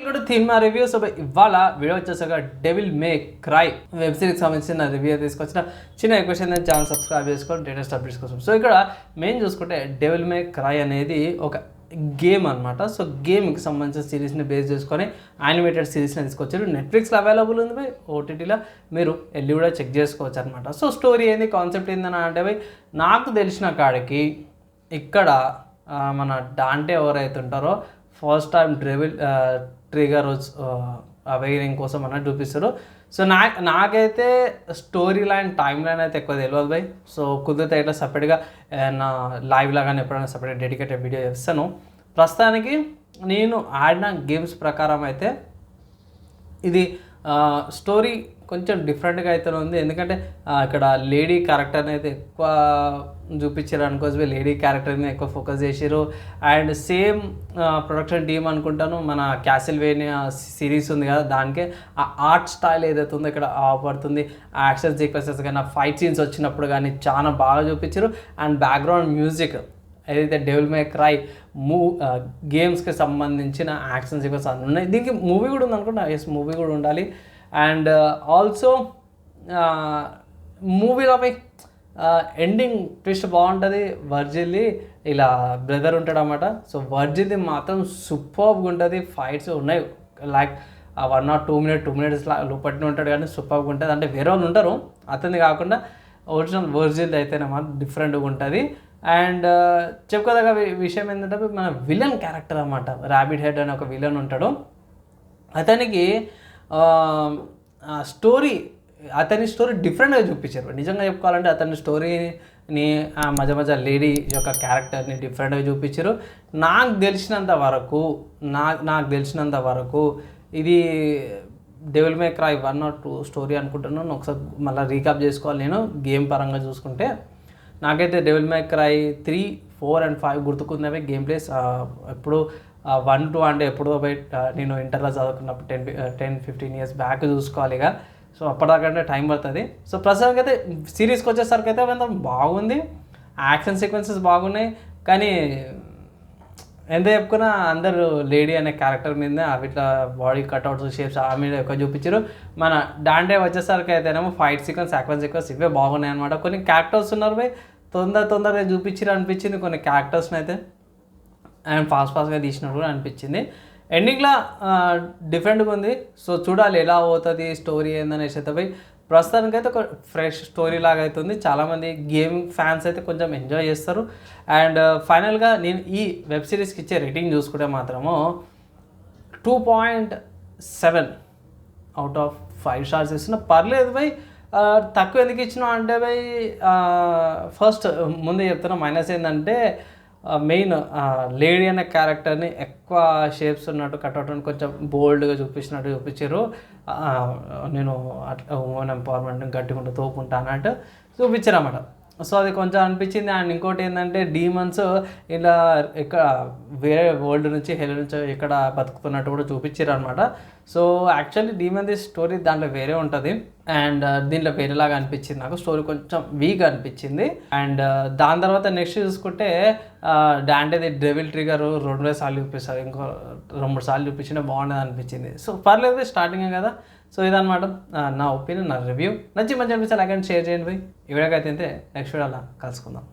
ఇక్కడ theme review so ఇవాళ video వచ్చేసాక Devil May Cry web series సంబంధించిన రివ్యూ తీసుకొచ్చిన చిన్న రిక్వెస్ట్ ఏంటంటే ఛానల్ సబ్స్క్రైబ్ చేసుకోండి లేటెస్ట్ అప్డేట్స్ కోసం. సో ఇక్కడ మెయిన్ చూసుకుంటే డెవిల్ మే క్రై అనేది ఒక గేమ్ అనమాట సో గేమ్కి సంబంధించిన సిరీస్ని బేస్ చేసుకొని యానిమేటెడ్ సిరీస్ని తీసుకొచ్చారు. నెట్ఫ్లిక్స్లో అవైలబుల్ ఉంది బై ఓటీటీలో మీరు వెళ్ళి కూడా చెక్ చేసుకోవచ్చు అనమాట సో స్టోరీ ఏంది కాన్సెప్ట్ ఏందని అంటే బై నాకు తెలిసిన కాడికి ఇక్కడ మన డాంటే ఎవరైతే ఉంటారో ఫస్ట్ టైం డ్రెవిల్ ట్రిగర్ అవేరింగ్ కోసం అన్నట్టు చూపిస్తారు సో నా నాకైతే స్టోరీ లైన్ టైం లైన్ అయితే ఎక్కువ తెలియదు బై సో కుదిరితే ఇట్లా సపరేట్గా నా లైవ్ లాగానే ఎప్పుడైనా సపరేట్ డెడికేటెడ్ వీడియో చేస్తాను. ప్రస్తుతానికి నేను ఆడిన గేమ్స్ ప్రకారం అయితే ఇది స్టోరీ కొంచెం డిఫరెంట్గా అయితే ఉంది. ఎందుకంటే ఇక్కడ లేడీ క్యారెక్టర్ని అయితే ఎక్కువ చూపించారు అనుకోవచ్చు లేడీ క్యారెక్టర్ని ఎక్కువ ఫోకస్ చేసారు అండ్ సేమ్ ప్రొడక్షన్ టీమ్ అనుకుంటాను మన క్యాసిల్వేనియా సిరీస్ ఉంది కదా దానికే ఆ ఆర్ట్ స్టైల్ ఏదైతే ఉందో ఇక్కడ పడుతుంది యాక్షన్ సీక్వెన్సెస్ కానీ ఫైట్ సీన్స్ వచ్చినప్పుడు కానీ చాలా బాగా చూపించారు. అండ్ బ్యాక్గ్రౌండ్ మ్యూజిక్ ఏదైతే డెవిల్ మే క్రై మూ గేమ్స్కి సంబంధించిన యాక్షన్ సీక్వెన్స్ అన్నీ ఉన్నాయి. దీనికి మూవీ కూడా ఉంది అనుకుంటా. ఎస్ మూవీ కూడా ఉండాలి. అండ్ uh, ఆల్సో uh, మూవీలో ఎండింగ్ uh, ట్విస్ట్ బాగుంటుంది. వర్జిల్ది ఇలా బ్రదర్ ఉంటాడు అనమాట సో వర్జిల్ది మాత్రం సూపర్గా ఉంటుంది. ఫైట్స్ ఉన్నాయి. Like one not two minute two minutes లోపట్టిన ఉంటాడు కానీ సూపర్గా ఉంటుంది. అంటే వేరే వాళ్ళు ఉంటారు. అతని కాకుండా ఒరిజినల్ వర్జిల్ది అయితేనే మాత్రం డిఫరెంట్గా ఉంటుంది. అండ్ చెప్పుకోదగ్గ విషయం ఏంటంటే మన విలన్ క్యారెక్టర్ అనమాట ర్యాబిట్ హెడ్ అనే ఒక విలన్ ఉంటాడు. అతనికి స్టోరీ అతని స్టోరీ డిఫరెంట్గా చూపించారు. నిజంగా చెప్పుకోవాలంటే అతని స్టోరీని ఆ మధ్య మధ్య లేడీ యొక్క క్యారెక్టర్ని డిఫరెంట్గా చూపించారు. నాకు తెలిసినంత వరకు నా నాకు తెలిసినంత వరకు ఇది Devil May Cry one or two story అనుకుంటున్నాను. ఒకసారి మళ్ళీ రీకాప్ చేసుకోవాలి. నేను గేమ్ పరంగా చూసుకుంటే నాకైతే Devil May Cry three four and five గుర్తుకున్నవే game plays ఎప్పుడు వన్ టూ అంటే ఎప్పుడో బయట నేను ఇంటర్లో చదువుకున్నప్పుడు ten ten fifteen years back చూసుకోవాలి ఇక. సో అప్పటిదాకంటే టైం పడుతుంది. సో ప్రస్తుతానికి అయితే సిరీస్కి వచ్చేసరికి అయితే కొంత బాగుంది. యాక్షన్ సీక్వెన్సెస్ బాగున్నాయి. కానీ ఎంత చెప్పుకున్నా అందరూ లేడీ అనే క్యారెక్టర్ మీద అవి ఇట్లా బాడీ కట్అవుట్స్ షేప్స్ ఆ మీద ఎక్కువ చూపించారు. మన డాండే వచ్చేసరికి అయితేనేమో ఫైట్ సీక్వెన్స్ యాక్వెన్స్ సీక్వెన్స్ ఇవే బాగున్నాయి అనమాట కొన్ని క్యారెక్టర్స్ ఉన్నారు పోయి తొందర తొందరగా చూపించారు అనిపించింది కొన్ని క్యారెక్టర్స్ని అయితే అండ్ ఫాస్ట్ ఫాస్ట్గా తీసినట్టు కూడా అనిపించింది. ఎండింగ్లో డిఫరెంట్గా ఉంది. సో చూడాలి ఎలా అవుతుంది స్టోరీ ఏందనేసి అయితే ప్రస్తుతానికి అయితే ఒక ఫ్రెష్ స్టోరీ లాగా అవుతుంది చాలామంది గేమ్ ఫ్యాన్స్ అయితే కొంచెం ఎంజాయ్ చేస్తారు. అండ్ ఫైనల్గా నేను ఈ వెబ్ సిరీస్కి ఇచ్చే రేటింగ్ చూసుకుంటే మాత్రము two point seven out of five stars ఇస్తున్నా. పర్లేదు బై తక్కువ ఎందుకు ఇచ్చినా అంటే బై ఫస్ట్ ముందే చెప్తున్నా మైనస్ ఏంటంటే మెయిన్ లేడీ అనే క్యారెక్టర్ని ఎక్కువ షేప్స్ ఉన్నట్టు కట్అవుట్ కొంచెం బోల్డ్గా చూపించినట్టు చూపించారు. నేను అట్లా ఉమెన్ ఎంపవర్మెంట్ గట్టిగా ఉంటే తోపుంటా అన్నట్టు చూపించారు అన్నమాట సో అది కొంచెం అనిపించింది. అండ్ ఇంకోటి ఏంటంటే డీమన్స్ ఇలా ఇక్కడ వేరే వరల్డ్ నుంచి హెల్ నుంచి ఇక్కడ బతుకుతున్నట్టు కూడా చూపించారు అనమాట so actually demon the story దాంట్లో వేరే ఉంటుంది. అండ్ uh, దీంట్లో వేరేలాగా అనిపించింది నాకు. స్టోరీ కొంచెం వీక్ అనిపించింది. అండ్ uh, దాని తర్వాత నెక్స్ట్ చూసుకుంటే డాంటేది డెవిల్ ట్రిగర్ రెండు సార్లు చూపిస్తారు. ఇంకో రెండు మూడు సార్లు చూపించినా బాగుండేది అనిపించింది. సో పర్లేదు స్టార్టింగే కదా. సో ఇదన్నమాట. నా ఒపీనియన్ నా రివ్యూ. నచ్చి మంచి అనిపిస్తే లైక్ అండ్ షేర్ చేయండి. పోయి ఈ వీడియోకి అయితే నెక్స్ట్ వీడియోలో కలుసుకుందాం.